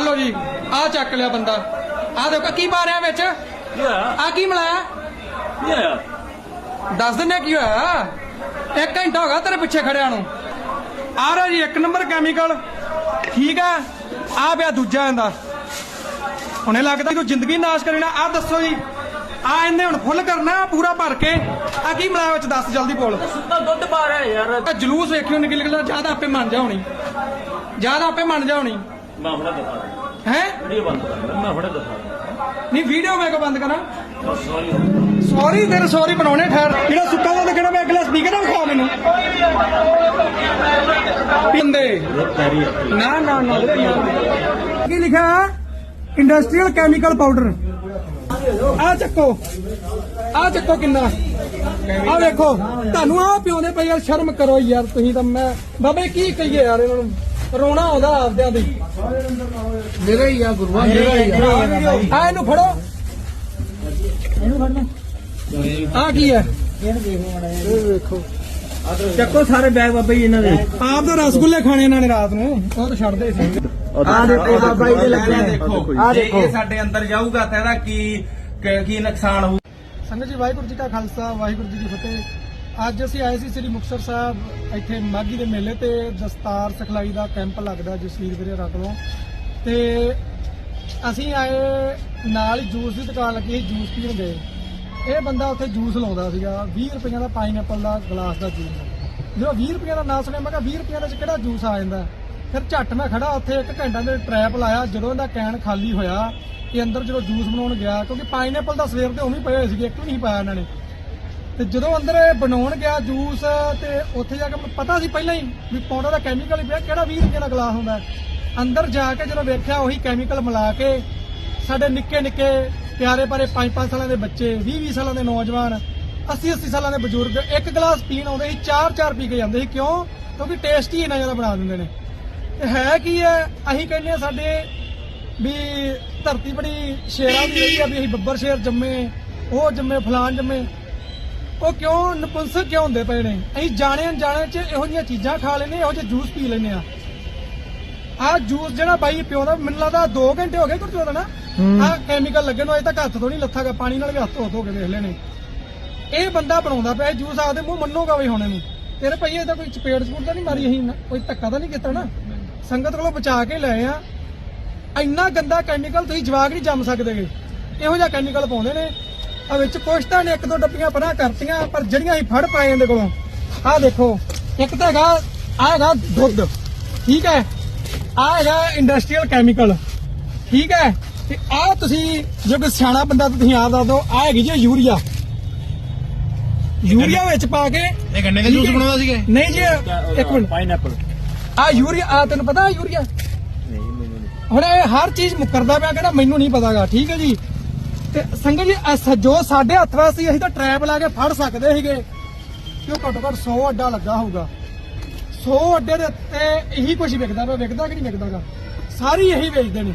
ਲਓ ਜੀ ਆ ਚੱਕ ਲਿਆ ਬੰਦਾ। ਆ ਦੇਖੋ ਕੀ ਪਾ ਰਿਹਾ ਵਿੱਚ? ਕੀ ਹੋਇਆ? ਆ ਕੀ ਮਿਲਾਇਆ? ਕੀ ਹੋਇਆ? ਦੱਸ ਦਿੰਨੇ ਕੀ ਹੋਇਆ? ਇੱਕ ਘੰਟਾ ਹੋ ਗਿਆ ਤੇਰੇ ਪਿੱਛੇ ਖੜਿਆ ਨੂੰ। ਆ ਰਿਹਾ ਜੀ ਇੱਕ ਨੰਬਰ ਕੈਮੀਕਲ ਠੀਕ ਆ? ਆ ਪਿਆ ਦੂਜਾ ਇਹਦਾ। ਹੁਣੇ ਲੱਗਦਾ ਤੂੰ ਜ਼ਿੰਦਗੀ ਨਾਸ਼ ਕਰੇਣਾ ਆ ਦੱਸੋ ਜੀ। ਆ ਇਹਨੇ ਹੁਣ ਫੁੱਲ ਕਰਨਾ ਪੂਰਾ ਭਰ ਕੇ। ਆ ਕੀ ਮਿਲਾਇਆ ਵਿੱਚ? ਦੱਸ ਜਲਦੀ ਬੋਲ। ਸੁੱਤਾ ਦੁੱਧ ਪਾ ਰਿਹਾ ਯਾਰ। ਆ ਜਲੂਸ ਵੇਖਿਓ ਨਿਕਲ ਨਿਕਲਦਾ ਜ਼ਿਆਦਾ ਆਪੇ ਮੰਨ ਜਾ ਹੋਣੀ ਜ਼ਿਆਦਾ ਆਪੇ ਮੰਨ ਜਾ ਹੋਣੀ ਮੈਂ ਹੁਣੇ ਦਿਖਾ ਹੈ? ਵੀਡੀਓ ਬੰਦ ਕਰ ਮੈਂ ਹੁਣੇ ਦਿਖਾ ਨਹੀਂ ਵੀਡੀਓ ਮੈਂ ਕੋ ਬੰਦ ਕਰਾਂ? ਬਸ ਸੌਰੀ ਸੌਰੀ ਤੇਰੇ ਸੌਰੀ ਬਣਾਉਣੇ ਠਹਿਰ। ਜਿਹੜਾ ਸੁੱਕਾ ਦੁੱਧ ਕਿਹੜਾ ਮੈਂ ਅਗਲਾ ਸਪੀਕਰ ਨਾ ਵਿਖਾ ਮੈਨੂੰ। ਪਿੰਦੇ ਇਹ ਪੈਰੀ ਹੈ ਨਾ ਨਾ ਨਾ। ਵੀਰੇ, ਨਾ। ਕੀ ਲਿਖਿਆ? ਇੰਡਸਟਰੀਅਲ ਕੈਮੀਕਲ ਪਾਊਡਰ ਆ ਚੱਕੋ। ਆ ਚੱਕੋ ਕਿੰਨਾ। ਆ ਵੇਖੋ। ਤੁਹਾਨੂੰ ਆ ਪਿਉਂਦੇ ਪਈ ਯਾਰ ਸ਼ਰਮ ਕਰੋ ਯਾਰ ਤੁਸੀਂ ਤਾਂ ਮੈਂ ਬਾਬੇ ਕੀ ਕਹੀਏ ਯਾਰ ਇਹਨਾਂ ਨੂੰ? ਰੋਣਾ ਆਉਂਦਾ ਆਪਦਿਆਂ ਦੀ। ਮੇਰਾ ਹੀ ਆ ਗੁਰੂਆ ਮੇਰਾ ਹੀ ਆ। ਆ। ਇਹਨੂੰ ਫੜੋ। ਆ ਕੀ ਹੈ ਚੱਕੋ ਸਾਰੇ ਬੈਗ ਬਾਬਾ ਜੀ ਇਹਨਾਂ ਦੇ। ਆਪ ਤਾਂ ਰਸਗੁੱਲੇ ਖਾਣੇ ਇਹਨਾਂ ਨੇ ਰਾਤ ਨੂੰ। ਉਹ ਤਾਂ ਛੱਡਦੇ ਸੀ। ਆ ਦੇਖੋ ਬਾਬਾ ਜੀ ਦੇ ਲੱਗੇ ਇਹ ਨੇ ਦੇਖੋ। ਆ ਦੇਖੋ। ਇਹ ਸਾਡੇ ਅੰਦਰ ਜਾਊਗਾ ਤਾਂ ਇਹਦਾ ਕੀ ਕੀ- ਕੀ ਨੁਕਸਾਨ ਹੋਊ? ਸੰਗਤ ਜੀ ਵਾਹਿਗੁਰੂ ਜੀ ਕਾ ਖਾਲਸਾ ਵਾਹਿਗੁਰੂ ਜੀ ਕੀ ਫਤਿਹ। ਅੱਜ ਅਸੀਂ ਆਏ ਸੀ ਸ੍ਰੀ ਮੁਕਤਸਰ ਸਾਹਿਬ, ਇੱਥੇ ਮਾਗੀ ਦੇ ਮੇਲੇ ਤੇ ਦਸਤਾਰ ਸਿਖਲਾਈ ਦਾ ਕੈਂਪ ਲੱਗਦਾ ਜਸਵੀਰ ਵੀਰੇ ਰੱਖ ਲਓ ਤੇ ਅਸੀਂ ਆਏ, ਨਾਲ ਹੀ ਜੂਸ ਦੀ ਦੁਕਾਨ ਲੱਗੀ ਸੀ, ਜੂਸ ਪੀਣ ਗਏ। ਇਹ ਬੰਦਾ ਉੱਥੇ ਜੂਸ ਲਾਉਂਦਾ ਸੀਗਾ 20 ਰੁਪਈਆਂ ਦਾ ਪਾਈਨਐਪਲ ਦਾ ਗਲਾਸ ਦਾ ਜੂਸ। ਜਦੋਂ 20 ਰੁਪਈਆਂ ਦਾ ਨਾਂ ਸੁਣਿਆ, ਮੈਂ ਕਿਹਾ 20 ਰੁਪਈਆਂ ਦਾ ਵਿੱਚ ਕਿਹੜਾ ਜੂਸ ਆ ਜਾਂਦਾ? ਫਿਰ ਝੱਟ ਮੈਂ ਖੜਾ ਉੱਥੇ ਇੱਕ ਘੰਟਾ ਦੇ ਟਰੈਪ ਲਾਇਆ, ਜਦੋਂ ਇਹਦਾ ਕੈਨ ਖਾਲੀ ਹੋਇਆ ਇਹ ਅੰਦਰ ਜਦੋਂ ਜੂਸ ਬਣਾਉਣ ਗਿਆ, ਕਿਉਂਕਿ ਪਾਈਨਐਪਲ ਦਾ ਸਵੇਰ ਦੇ ਉਵੇਂ ਪਏ ਹੋਏ ਸੀਗੇ, ਇੱਕ ਵੀ ਨਹੀਂ ਪਾਇਆ ਇਹਨਾਂ ਨੇ। ਤੇ ਜਦੋਂ ਅੰਦਰ ਬਣਾਉਣ ਗਿਆ ਜੂਸ ਤੇ ਉੱਥੇ ਜਾ ਕੇ ਮੈਨੂੰ ਪਤਾ ਸੀ ਪਹਿਲਾਂ ਹੀ ਵੀ ਪਾਉਣਾ ਦਾ ਕੈਮੀਕਲ ਹੀ ਪਿਆ, ਕਿਹੜਾ 20 ਰੁਪਏ ਦਾ ਗਲਾਸ ਹੁੰਦਾ ਅੰਦਰ ਜਾ ਕੇ ਜਦੋਂ ਵੇਖਿਆ ਉਹੀ ਕੈਮੀਕਲ ਮਿਲਾ ਕੇ ਸਾਡੇ ਨਿੱਕੇ ਨਿੱਕੇ ਪਿਆਰੇ ਪਾਰੇ 5-5 ਸਾਲਾਂ ਦੇ ਬੱਚੇ 20-20 ਸਾਲਾਂ ਦੇ ਨੌਜਵਾਨ 80-80 ਸਾਲਾਂ ਦੇ ਬਜ਼ੁਰਗ, ਇੱਕ ਗਲਾਸ ਪੀਣ ਆਉਂਦੇ ਸੀ 4-4 ਪੀ ਕੇ ਜਾਂਦੇ ਸੀ। ਕਿਉਂ? ਕਿਉਂਕਿ ਟੇਸਟੀ ਇੰਨਾ ਜ਼ਿਆਦਾ ਬਣਾ ਦਿੰਦੇ ਨੇ। ਤੇ ਹੈ ਕੀ ਹੈ? ਅਸੀਂ ਕਹਿੰਦੇ ਹਾਂ ਸਾਡੇ ਵੀ ਧਰਤੀ ਬੜੀ ਸ਼ੇਰਾਂ ਦੀ ਰਹੀ ਆ, ਵੀ ਅਸੀਂ ਬੱਬਰ ਸ਼ੇਰ ਜੰਮੇ, ਉਹ ਜੰਮੇ ਫਲਾਨ ਜੰਮੇ। ਉਹ ਕਿਉਂ ਨਪੁੰਸਕ ਕਿਉਂ ਹੁੰਦੇ ਪਏ ਨੇ? ਅਸੀਂ ਜਾਣੇ ਅਣਜਾਣੇ ਚ ਇਹੋ ਜਿਹੀਆਂ ਚੀਜ਼ਾਂ ਖਾ ਲੈਨੇ ਇਹੋ ਜਿਹੇ ਜੂਸ ਪੀ ਲੈਨੇ ਆ ਆ ਜੂਸ ਜਿਹੜਾ ਬਾਈ ਪਿਉਂਦਾ ਮੈਨੂੰ ਲੱਗਦਾ 2 ਘੰਟੇ ਹੋ ਗਏ ਗੁਰਜੋਤ ਨਾ। ਆ ਕੈਮੀਕਲ ਲੱਗੇ ਨੂੰ ਅਜੇ ਤੱਕ ਹੱਥ ਤੋਂ ਨਹੀਂ ਲੱਥਾਗਾ ਪਾਣੀ ਨਾਲ ਵੀ ਹੱਥ ਧੋ ਧੋ ਕੇ ਦੇਖ ਲੈਣੇ। ਇਹ ਬੰਦਾ ਬਣਾਉਂਦਾ ਪਿਆ ਜੂਸ ਆਦੇ ਮੂੰਹ ਮੰਨੋਗਾ ਵੀ ਹੁਣ ਇਹਨੂੰ। ਤੇਰੇ ਭਈ ਇਹਦਾ ਕੋਈ ਚਪੇੜ ਚਪੂੜ ਤਾਂ ਨਹੀਂ ਮਾਰੀ ਅਸੀਂ ਕੋਈ ਧੱਕਾ ਤਾਂ ਨਹੀਂ ਕੀਤਾ ਨਾ। ਸੰਗਤ ਕੋਲੋਂ ਬਚਾ ਕੇ ਲਏ ਆ। ਇੰਨਾ ਗੰਦਾ ਕੈਮੀਕਲ ਤੁਸੀਂ ਜਵਾਗ ਨਹੀਂ ਜੰਮ ਸਕਦੇਗੇ ਇਹੋ ਜਿਹਾ ਕੈਮੀਕਲ ਪਾਉਂਦੇ ਨੇ। ਆ ਵਿੱਚ ਪੁੱਛਤਾ ਨੇ ਇੱਕ ਦੋ ਡੱਬੀਆਂ ਪਰਾਂ ਕਰਤੀਆਂ ਪਰ ਜਿਹੜੀਆਂ ਅਸੀਂ ਫੜ ਪਾਏ ਇਹਦੇ ਕੋਲੋਂ ਆਹ ਦੇਖੋ ਇੱਕ ਤਾਂ ਹੈਗਾ ਆਹ ਹੈਗਾ ਦੁੱਧ ਠੀਕ ਹੈ? ਆਹ ਹੈਗਾ ਇੰਡਸਟਰੀਅਲ ਕੈਮੀਕਲ ਠੀਕ ਹੈ? ਤੇ ਆਹ ਤੁਸੀਂ ਜੇ ਕੋਈ ਸਿਆਣਾ ਬੰਦਾ ਤਾਂ ਤੁਸੀਂ ਆਪ ਦੱਸ ਦਿਓ ਆਹ ਹੈਗੀ ਜੀ ਯੂਰੀਆ। ਯੂਰੀਆ ਵਿੱਚ ਪਾ ਕੇ ਇਹ ਗੰਨੇ ਦਾ ਜੂਸ ਬਣਾਉਂਦਾ ਸੀਗਾ ਨਹੀਂ ਜੀ ਇੱਕ ਮਿੰਟ। ਪਾਈਨਐਪਲ ਆ ਯੂਰੀਆ ਆ ਤੈਨੂੰ ਪਤਾ ਯੂਰੀਆ? ਨਹੀਂ ਮੈਨੂੰ ਨਹੀਂ। ਹੁਣ ਇਹ ਹਰ ਚੀਜ਼ ਮੁਕਰਦਾ ਪਿਆ ਕਹਿੰਦਾ ਮੈਨੂੰ ਨਹੀਂ ਪਤਾਗਾ ਠੀਕ ਹੈ ਜੀ? ਤੇ ਸੰਗਤ ਜੀ, ਇਹ ਜੋ ਸਾਡੇ ਹੱਥ ਵਿੱਚ ਸੀ, ਅਸੀਂ ਤਾਂ ਟਰੈਪ ਲਾ ਕੇ ਫੜ ਸਕਦੇ ਸੀਗੇ। ਕਿ ਉਹ ਘੱਟੋ ਘੱਟ 100 ਅੱਡਾ ਲੱਗਾ ਹੋਊਗਾ। 100 ਅੱਡੇ ਦੇ ਉੱਤੇ ਇਹੀ ਕੁਝ ਵਿਕਦਾ ਪਿਆ, ਵਿਕਦਾ ਕਿ ਨਹੀਂ ਵਿਕਦਾਗਾ? ਸਾਰੀ ਇਹੀ ਵੇਚਦੇ ਨੇ।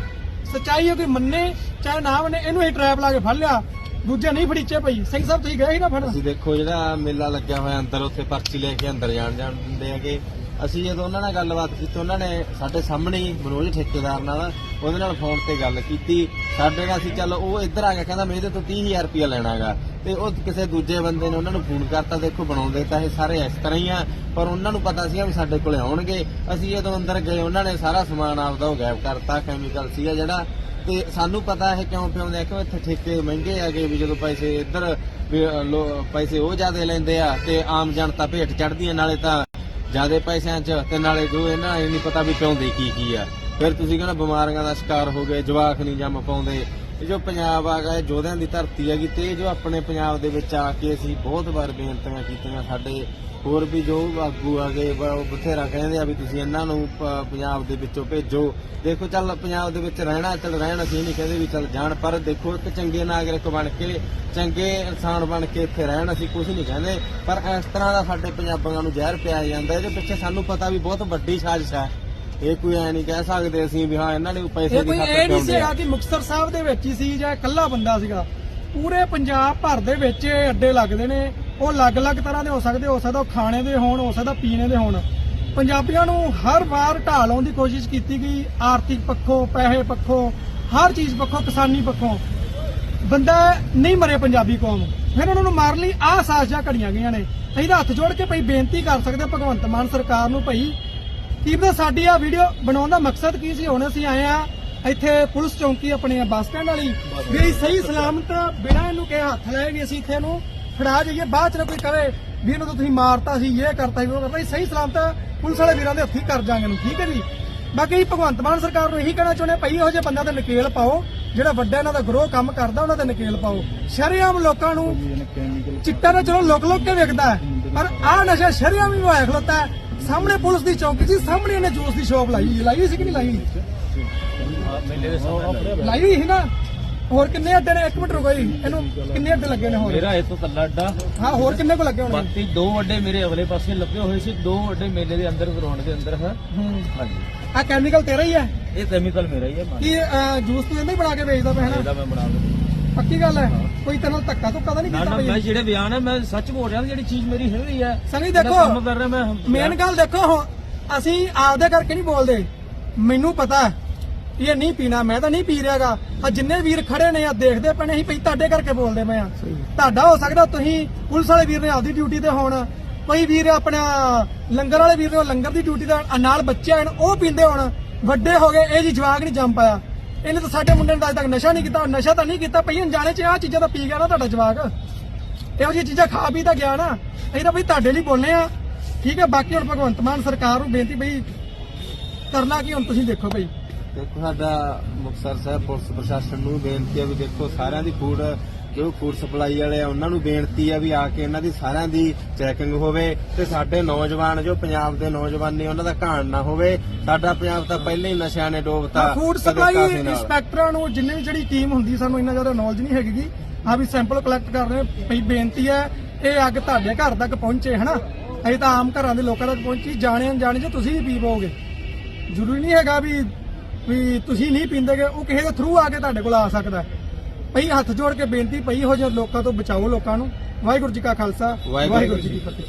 ਸੱਚਾਈ ਹੈ ਕੋਈ ਮੰਨੇ, ਚਾਹੇ ਨਾ ਮੰਨੇ, ਇਹਨੂੰ ਅਸੀਂ ਟਰੈਪ ਲਾ ਕੇ ਫੜ ਲਿਆ। ਦੂਜੇ ਨਹੀਂ ਫੜੀਚੇ ਪਈ ਸਿੰਘ ਸਾਹਿਬ, ਤੁਸੀਂ ਗਏ ਸੀ ਨਾ ਫੜਨ? ਤੁਸੀਂ ਦੇਖੋ, ਜਿਹੜਾ ਮੇਲਾ ਲੱਗਿਆ ਹੋਇਆ ਅੰਦਰ, ਉੱਥੇ ਪਰਚੀ ਲੈ ਕੇ ਅੰਦਰ ਜਾਣ ਜਾਣ ਦਿੰਦੇ ਹੈਗੇ। ਅਸੀਂ ਜਦੋਂ ਉਹਨਾਂ ਨਾਲ ਗੱਲਬਾਤ ਕੀਤੀ, ਉਹਨਾਂ ਨੇ ਸਾਡੇ ਸਾਹਮਣੇ ਹੀ ਮਨੋਜ, ਠੇਕੇਦਾਰ ਨਾਲ ਉਹਦੇ ਨਾਲ ਫੋਨ ਤੇ ਗੱਲ ਕੀਤੀ। ਸਾਡੇ ਨਾਲ ਅਸੀਂ ਚੱਲ ਉਹ ਇੱਧਰ ਆ ਗਿਆ ਕਹਿੰਦਾ ਮੈਂ ਇਹਦੇ ਤੋਂ 30000 ਰੁਪਇਆ ਲੈਣਾਗਾ। ਤੇ ਉਹ ਕਿਸੇ ਦੂਜੇ ਬੰਦੇ ਨੇ ਉਹਨਾਂ ਨੂੰ ਫੋਨ ਕਰਤਾ ਦੇਖੋ ਬਣਾਉਂਦੇ ਤਾਂ ਇਹ ਸਾਰੇ ਇਸ ਤਰ੍ਹਾਂ ਹੀ ਆ ਪਰ ਉਹਨਾਂ ਨੂੰ ਪਤਾ ਸੀਗਾ ਵੀ ਸਾਡੇ ਕੋਲੇ ਆਉਣਗੇ। ਅਸੀਂ ਜਦੋਂ ਅੰਦਰ ਗਏ ਉਹਨਾਂ ਨੇ ਸਾਰਾ ਸਮਾਨ ਆਪਦਾ ਉਹ ਗਾਇਬ ਕਰਤਾ ਕੈਮੀਕਲ ਸੀਗਾ ਜਿਹੜਾ। ਤੇ ਸਾਨੂੰ ਪਤਾ ਇਹ ਕਿਉਂ ਪਿਆਉਂਦੇ ਆ ਕਿ ਇੱਥੇ ਠੇਕੇ ਮਹਿੰਗੇ ਹੈਗੇ ਵੀ ਜਦੋਂ ਪੈਸੇ ਇੱਧਰ ਵੀ, ਲੋ- ਪੈਸੇ ਉਹ ਜ਼ਿਆਦਾ ਲੈਂਦੇ ਆ ਤੇ ਆਮ ਜਨਤਾ ਭੇਟ ਚੜਦੀ ਆ ਨਾਲੇ ਤਾਂ ਜ਼ਿਆਦਾ ਪੈਸਿਆਂ 'ਚ ਤੇ ਨਾਲੇ ਜੋ ਇਹਨਾਂ ਇਹ ਨਹੀਂ ਪਤਾ ਵੀ ਪਿਆਉਂਦੇ ਕੀ ਕੀ ਆ। ਫਿਰ ਤੁਸੀਂ ਕਹਿੰਦਾ ਬਿਮਾਰੀਆਂ ਦਾ ਸ਼ਿਕਾਰ ਹੋ ਗਏ, ਜਵਾਕ ਨਹੀਂ ਜੰਮ ਪਾਉਂਦੇ। ਇਹ ਜੋ ਪੰਜਾਬ ਆ ਗਿਆ ਯੋਧਿਆਂ ਦੀ ਧਰਤੀ ਹੈਗੀ ਤੇ ਜੋ ਆਪਣੇ ਪੰਜਾਬ ਦੇ ਵਿੱਚ ਆ ਕੇ ਅਸੀਂ ਬਹੁਤ ਵਾਰ ਬੇਨਤੀਆਂ ਕੀਤੀਆਂ ਸਾਡੇ। ਹੋਰ ਵੀ ਜੋ ਆਗੂ ਆਗੇ ਉਹ ਬਥੇਰਾ ਕਹਿੰਦੇ ਆ ਵੀ ਤੁਸੀਂ ਇਹਨਾਂ ਨੂੰ ਪੰਜਾਬ ਦੇ ਵਿੱਚੋਂ ਭੇਜੋ। ਦੇਖੋ ਚੱਲ ਪੰਜਾਬ ਦੇ ਵਿੱਚ ਰਹਿਣਾ, ਚੱਲ ਰਹਿਣ ਅਸੀਂ ਨਹੀਂ ਕਹਿੰਦੇ ਵੀ ਚੱਲ ਜਾਣ, ਪਰ ਦੇਖੋ ਇੱਕ ਚੰਗੇ ਨਾਗਰਿਕ ਬਣ ਕੇ, ਚੰਗੇ ਇਨਸਾਨ ਬਣ ਕੇ ਇੱਥੇ ਰਹਿਣ ਅਸੀਂ ਕੁਝ ਨਹੀਂ ਕਹਿੰਦੇ। ਪਰ ਇਸ ਤਰ੍ਹਾਂ ਦਾ ਸਾਡੇ ਪੰਜਾਬੀਆਂ ਨੂੰ ਜ਼ਹਿਰ ਪਿਆ ਜਾਂਦਾ, ਇਹਦੇ ਪਿੱਛੇ ਸਾਨੂੰ ਪਤਾ ਵੀ ਬਹੁਤ ਵੱਡੀ ਸਾਜ਼ਿਸ਼ ਹੈ। ਇਹ ਕੋਈ ਐ ਨਹੀਂ ਕਹਿ ਸਕਦੇ ਅਸੀਂ ਵੀ ਹਾਂ ਇਹਨਾਂ ਨੇ ਪੈਸੇ ਇਹ ਦੀ ਕੋਈ ਖਾਤਰ ਇਹ ਨਹੀਂ ਪਿਆਉਂਦੇ ਸੀਗਾ ਕਿ ਮੁਕਤਸਰ ਸਾਹਿਬ ਦੇ ਵਿੱਚ ਹੀ ਸੀ ਜਾਂ ਇਕੱਲਾ ਬੰਦਾ ਸੀਗਾ। ਪੂਰੇ ਪੰਜਾਬ ਭਰ ਦੇ ਵਿੱਚ ਇਹ ਅੱਡੇ ਲੱਗਦੇ ਨੇ। ਉਹ ਅਲੱਗ-ਅਲੱਗ ਤਰ੍ਹਾਂ ਦੇ ਹੋ ਸਕਦੇ ਹੋ ਸਕਦਾ ਉਹ ਖਾਣੇ ਦੇ ਹੋਣ ਹੋ ਸਕਦਾ ਪੀਣੇ ਦੇ ਹੋਣ। ਪੰਜਾਬੀਆਂ ਨੂੰ ਹਰ ਵਾਰ ਢਾਹ ਲਾਉਣ ਦੀ ਕੋਸ਼ਿਸ਼ ਕੀਤੀ ਗਈ। ਆਰਥਿਕ ਪੱਖੋਂ ਪੈਸੇ ਪੱਖੋਂ ਹਰ ਚੀਜ਼ ਪੱਖੋਂ ਕਿਸਾਨੀ ਪੱਖੋਂ। ਬੰਦਾ ਨਹੀਂ ਮਰੇ ਪੰਜਾਬੀ ਕੌਮ। ਫਿਰ ਉਹਨਾਂ ਨੂੰ ਮਾਰਨ ਲਈ ਆਹ ਸਾਜ਼ਿਸ਼ਾਂ ਘੜੀਆਂ ਗਈਆਂ ਨੇ। ਅਸੀਂ ਤਾਂ ਹੱਥ ਜੋੜ ਕੇ ਭਈ ਬੇਨਤੀ ਕਰ ਸਕਦੇ ਹਾਂ ਭਗਵੰਤ ਮਾਨ ਸਰਕਾਰ ਨੂੰ ਭਈ ਕੀ ਪਤਾ ਸਾਡੀ ਆ ਵੀਡੀਓ ਬਣਾਉਣ ਦਾ ਮਕਸਦ ਕੀ ਸੀ? ਹੁਣ ਅਸੀਂ ਆਏ ਆ ਇੱਥੇ ਪੁਲਿਸ ਚੌਂਕੀ ਆਪਣੇ ਬੱਸ ਸਟੈਂਡ ਵਾਲੀ। ਵੀ ਸਹੀ ਸਲਾਮਤ ਬਿਨਾਂ ਇਹਨੂੰ ਕਿਹਾ ਹੱਥ ਲਾਏ ਵੀ ਅਸੀਂ ਇੱਥੇ ਇਹਨੂੰ ਫੜਾ ਜਾਈਏ। ਬਾਅਦ ਚ ਨਾ ਕੋਈ ਕਵੇ ਵੀ ਇਹਨੂੰ ਤਾਂ ਤੁਸੀਂ ਮਾਰਤਾ ਸੀ ਇਹ ਕਰਤਾ ਸੀ ਉਹ ਕਰਤਾ ਸੀ। ਸਹੀ ਸਲਾਮਤ ਪੁਲਿਸ ਵਾਲੇ ਵੀਰਾਂ ਦੇ ਹੱਥੀ ਕਰ ਜਾਾਂਗੇ ਇਹਨੂੰ ਠੀਕ ਹੈ ਜੀ? ਬਾਕੀ ਭਗਵੰਤ ਮਾਨ ਸਰਕਾਰ ਨੂੰ ਇਹੀ ਕਹਿਣਾ ਚਾਹੁੰਦੇ ਭਈ ਇਹੋ ਜਿਹੇ ਬੰਦਿਆਂ ਤੇ ਨਕੇਲ ਪਾਓ ਜਿਹੜਾ ਵੱਡਾ ਇਹਨਾਂ ਦਾ ਗਰੋਹ ਕੰਮ ਕਰਦਾ ਉਹਨਾਂ ਤੇ ਨਕੇਲ ਪਾਓ। ਸ਼ਰੇਆਮ ਲੋਕਾਂ ਨੂੰ ਚਿੱਟਾ ਤਾਂ ਚਲੋ ਲੋਕ ਲੋਕ ਕੇ ਵਿਕਦਾ ਹੈ, ਪਰ ਆਹ ਨਸ਼ਾ ਸ਼ਰੇਆਮ ਵੀ ਹੋਇਆ ਖਲੋਤਾ ਹੈ। ਸਾਹਮਣੇ ਪੁਲਿਸ ਦੀ ਚੌਕੀ ਸੀ ਸਾਹਮਣੇ ਇਹਨੇ ਜੂਸ ਦੀ ਸ਼ਾਪ ਲਾਈ। ਲਾਈ ਹੋਈ ਸੀ ਕਿ ਨਹੀਂ ਲਾਈ ਹੋਈ? ਮੇਲੇ ਦੇ ਸਾਹਮਣੇ ਲਾਈ ਹੋਈ ਸੀ ਨਾ? ਹੋਰ ਕਿੰਨੇ ਅੱਡੇ ਨੇ? ਇੱਕ ਮਿੰਟ ਰੁਕੋ ਜੀ। ਇਹਨੂੰ ਕਿੰਨੇ ਅੱਡੇ ਲੱਗੇ ਨੇ ਹੋਰ? ਮੇਰਾ ਇਹ ਤੋਂ ਕੱਲਾ ਅੱਡਾ। ਹਾਂ ਹੋਰ ਕਿੰਨੇ ਕੋ ਲੱਗੇ ਹੋਣੇ ਬਾਕੀ ਦੋ ਅੱਡੇ ਮੇਰੇ ਅਗਲੇ ਪਾਸੇ ਲੱਗੇ ਹੋਏ ਸੀ। ਦੋ ਅੱਡੇ ਮੇਲੇ ਦੇ ਅੰਦਰ ਗਰਾਊਂਡ ਦੇ ਅੰਦਰ ਹੈ। ਹਾਂਜੀ। ਆ ਕੈਮੀਕਲ ਤੇਰਾ ਹੀ ਹੈ? ਇਹ ਕੈਮੀਕਲ ਮੇਰਾ ਹੀ ਹੈ ਕੀ ਜੂਸ ਤੂੰ ਇਹਨੇ ਬਣਾ ਕੇ ਵੇਚਦਾ ਪਿਆ ਹੈ ਇਹਦਾ ਮੈਂ ਬਣਾ ਕੇ ਪੱਕੀ ਗੱਲ ਹੈ। ਕੋਈ ਤੇਰੇ ਨਾਲ ਧੱਕਾ ਧੁੱਕਾ ਤਾਂ ਨਹੀਂ ਨਾ ਕੀਤਾ ਨਾ ਮੈਂ ਬਈ ਜਿਹੜੇ ਬਿਆਨ ਹੈ ਮੈਂ ਸੱਚ ਬੋਲ ਰਿਹਾ ਜਿਹੜੀ ਚੀਜ਼ ਮੇਰੀ ਹੈਗੀ ਹੈ ਸਨੀ ਦੇਖੋ ਕੰਮ ਕਰ ਰਿਹਾ ਮੈਂ ਮੇਨ ਗੱਲ ਦੇਖੋ ਹੁਣ ਅਸੀਂ ਆਪਦੇ ਕਰਕੇ ਨਹੀਂ ਬੋਲਦੇ। ਮੈਨੂੰ ਪਤਾ ਹੈ ਵੀ ਇਹ ਨਹੀਂ ਪੀਣਾ ਮੈਂ ਤਾਂ ਨਹੀਂ ਪੀ ਰਿਹਾਗਾ। ਆ ਜਿੰਨੇ ਵੀਰ ਖੜੇ ਨੇ ਆ ਦੇਖਦੇ ਪਏ ਨੇ ਅਸੀਂ ਪਈ ਤੁਹਾਡੇ ਕਰਕੇ ਬੋਲਦੇ ਪਏ ਆ ਤੁਹਾਡਾ ਹੋ ਸਕਦਾ ਤੁਸੀਂ ਪੁਲਿਸ ਵਾਲੇ ਵੀਰ ਨੇ ਆਪਦੀ ਡਿਊਟੀ ਤੇ ਹੋਣ ਕੋਈ ਵੀਰ ਆਪਣਾ ਲੰਗਰ ਵਾਲੇ ਵੀਰ ਨੇ ਉਹ ਲੰਗਰ ਦੀ ਡਿਊਟੀ ਤੇ ਹੋਣ, ਆ ਨਾਲ ਬੱਚੇ ਹਨ ਉਹ ਪੀਂਦੇ ਹੋਣ। ਵੱਡੇ ਹੋ ਗਏ ਇਹ ਜੀ ਜਵਾਗ ਨਹੀਂ ਜੰਮ ਪਾਇਆ। ਇਹਨੇ ਤਾਂ ਸਾਡੇ ਮੁੰਡੇ ਨੇ ਅੱਜ ਤੱਕ ਨਸ਼ਾ ਨਹੀਂ ਕੀਤਾ, ਨਸ਼ਾ ਤਾਂ ਨਹੀਂ ਕੀਤਾ ਪਈ ਅਣਜਾਣੇ ਚ ਆਹ ਚੀਜ਼ਾਂ ਤਾਂ ਪੀ ਗਿਆ ਨਾ ਤੁਹਾਡਾ ਜਵਾਗ ਇਹੋ ਜਿਹੀਆਂ ਚੀਜ਼ਾਂ ਖਾ ਪੀ ਤਾਂ ਗਿਆ ਨਾ। ਅਸੀਂ ਤਾਂ ਬਈ ਤੁਹਾਡੇ ਲਈ ਬੋਲਨੇ ਆ ਠੀਕ ਹੈ, ਬਾਕੀ ਹੁਣ ਭਗਵੰਤ ਮਾਨ ਸਰਕਾਰ ਨੂੰ ਬੇਨਤੀ ਬਈ ਕਰਨਾ ਕੀ, ਹੁਣ ਤੁਸੀਂ ਦੇਖੋ ਬਈ। ਦੇਖੋ, ਸਾਡਾ ਮੁਕਤਸਰ ਸਾਹਿਬ ਪੁਲਿਸ ਪ੍ਰਸ਼ਾਸਨ ਨੂੰ ਬੇਨਤੀ ਹੈ ਵੀ ਦੇਖੋ, ਸਾਰਿਆਂ ਦੀ ਫੂਡ ਜੋ ਫੂਡ ਸਪਲਾਈ ਵਾਲੇ ਆ ਉਹਨਾਂ ਨੂੰ ਬੇਨਤੀ ਹੈ ਵੀ ਆ ਕੇ ਇਹਨਾਂ ਦੀ ਸਾਰਿਆਂ ਦੀ ਚੈਕਿੰਗ ਹੋਵੇ ਤੇ ਸਾਡੇ ਨੌਜਵਾਨ ਜੋ ਪੰਜਾਬ ਦੇ ਨੌਜਵਾਨ ਨੇ ਉਹਨਾਂ ਦਾ ਘਾਣ ਨਾ ਹੋਵੇ। ਸਾਡਾ ਪੰਜਾਬ ਤਾਂ ਪਹਿਲਾਂ ਹੀ ਨਸ਼ਿਆਂ ਨੇ ਡੋਬਤਾ ਫੂਡ ਸਪਲਾਈ। ਇੰਸਪੈਕਟਰਾਂ ਨੂੰ ਜਿੰਨੇ ਵੀ ਜਿਹੜੀ ਟੀਮ ਹੁੰਦੀ ਸਾਨੂੰ ਇੰਨਾ ਜ਼ਿਆਦਾ ਨੌਲੇਜ ਨਹੀਂ ਹੈਗੀ ਆ ਵੀ ਸੈਂਪਲ ਕਲੈਕਟ ਕਰ ਰਹੇ ਪਈ ਬੇਨਤੀ ਹੈ ਇਹ ਅੱਗ ਤੁਹਾਡੇ ਘਰ ਤੱਕ ਪਹੁੰਚੇ ਹਨਾ? ਅਸੀਂ ਤਾਂ ਆਮ ਘਰਾਂ ਦੇ ਲੋਕਾਂ ਤੱਕ ਪਹੁੰਚੀ। ਜਾਣੇ ਅਣਜਾਣੇ ਚ ਤੁਸੀਂ ਵੀ ਪੀ ਪਾਓਗੇ। ਜ਼ਰੂਰੀ ਨਹੀਂ ਹੈਗਾ ਵੀ ਵੀ ਤੁਸੀਂ ਨਹੀਂ ਪੀਂਦੇਗੇ ਉਹ ਕਿਸੇ ਦੇ ਥਰੂ ਆ ਕੇ ਤੁਹਾਡੇ ਕੋਲ ਆ ਸਕਦਾ ਪਈ ਹੱਥ ਜੋੜ ਕੇ ਬੇਨਤੀ ਪਈ ਹੋ ਜੇ ਲੋਕਾਂ ਤੋਂ ਬਚਾਓ ਲੋਕਾਂ ਨੂੰ। ਵਾਹਿਗੁਰੂ ਜੀ ਕਾ ਖਾਲਸਾ ਵਾਹਿਗੁਰੂ ਜੀ ਕੀ ਫਤਿਹ।